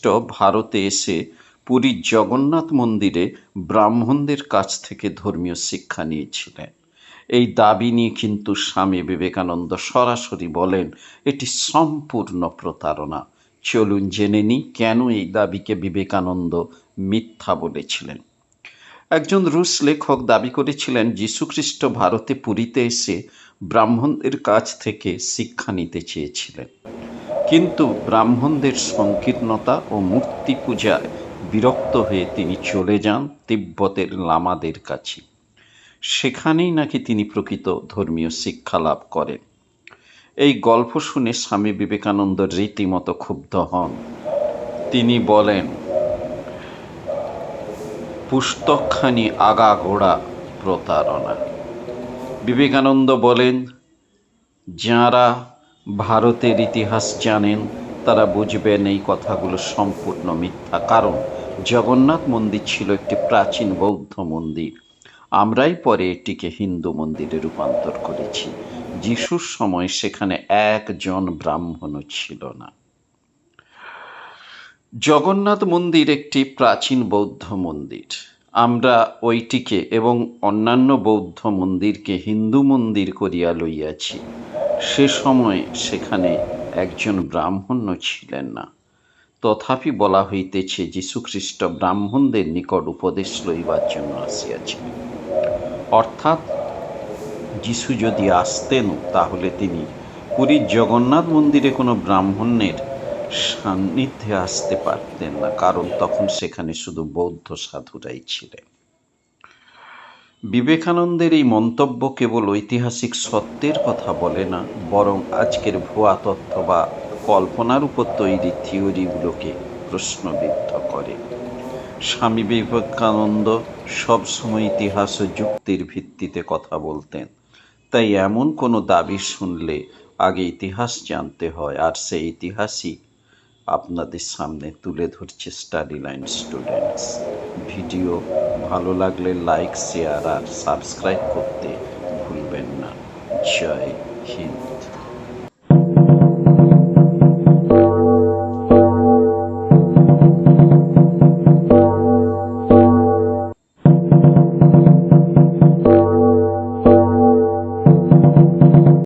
খ্রিস্ট ভারতে এসে পুরীর জগন্নাথ মন্দিরে ব্রাহ্মণদের কাছ থেকে ধর্মীয় শিক্ষা নিয়েছিলেন। এই দাবি নিয়ে কিন্তু স্বামী বিবেকানন্দ সরাসরি বলেন, এটি সম্পূর্ণ প্রতারণা। চলুন জেনে নিই কেন এই দাবিকে বিবেকানন্দ মিথ্যা বলেছিলেন। একজন রুশ লেখক দাবি করেছিলেন যীশুখ্রিস্ট ভারতে পুরীতে এসে ব্রাহ্মণদের কাছ থেকে শিক্ষা নিতে চেয়েছিলেন। কিন্তু ব্রাহ্মণদের সংকীর্ণতা ও মূর্তি পূজায় বিরক্ত হয়ে তিনি চলে যান তিব্বতের লামাদের কাছে। সেখানেই নাকি তিনি প্রকৃত ধর্মীয় শিক্ষা লাভ করেন। এই গল্প শুনে স্বামী বিবেকানন্দ রীতিমতো ক্ষুব্ধ হন। তিনি বলেন, পুস্তকখানি আগাগোড়া প্রতারণা। বিবেকানন্দ বলেন, যাঁরা ভারতের ইতিহাস জানেন, তারা বুঝবেন এই কথাগুলো সম্পূর্ণ মিথ্যা। কারণ জগন্নাথ মন্দির ছিল একটি প্রাচীন বৌদ্ধ মন্দির। আমরাই পরে এটিকে হিন্দু মন্দিরে রূপান্তর করেছি। যিশুর সময় সেখানে একজন ব্রাহ্মণও ছিল না। জগন্নাথ মন্দির একটি প্রাচীন বৌদ্ধ মন্দির। আমরা ওইটিকে এবং অন্যান্য বৌদ্ধ মন্দিরকে হিন্দু মন্দির করিয়া লইয়াছি। সে সময় সেখানে একজন ব্রাহ্মণ্য ছিলেন না। তথাপি বলা হইতেছে যীশুখ্রিস্ট ব্রাহ্মণদের নিকট উপদেশ লইবার জন্য আসিয়াছিলেন অর্থাৎ যিশু যদি আসতেন, তাহলে তিনি পুরীর জগন্নাথ মন্দিরে কোনো ব্রাহ্মণের সান্নিধ্যে আসতে পারতেন না, কারণ তখন সেখানে শুধু বৌদ্ধ সাধুরাই ছিলেন। বিবেকানন্দের এই মন্তব্য কেবল ঐতিহাসিক সত্যের কথা বলে না, বরং আজকের ভুয়া তথ্য বা কল্পনার উপর তৈরি থিওরিগুলোকে প্রশ্নবিদ্ধ করে। স্বামী বিবেকানন্দ সবসময় ইতিহাস ও যুক্তির ভিত্তিতে কথা বলতেন। তাই এমন কোনো দাবি শুনলে আগে ইতিহাস জানতে হয়, আর সেই ইতিহাসই আপনাদের সামনে তুলে ধরছে স্টাডি লাইন স্টুডেন্টস ভিডিও ভালো লাগলে লাইক শেয়ার আর সাবস্ক্রাইব করতে ভুলবেন না। জয় হিন্দ।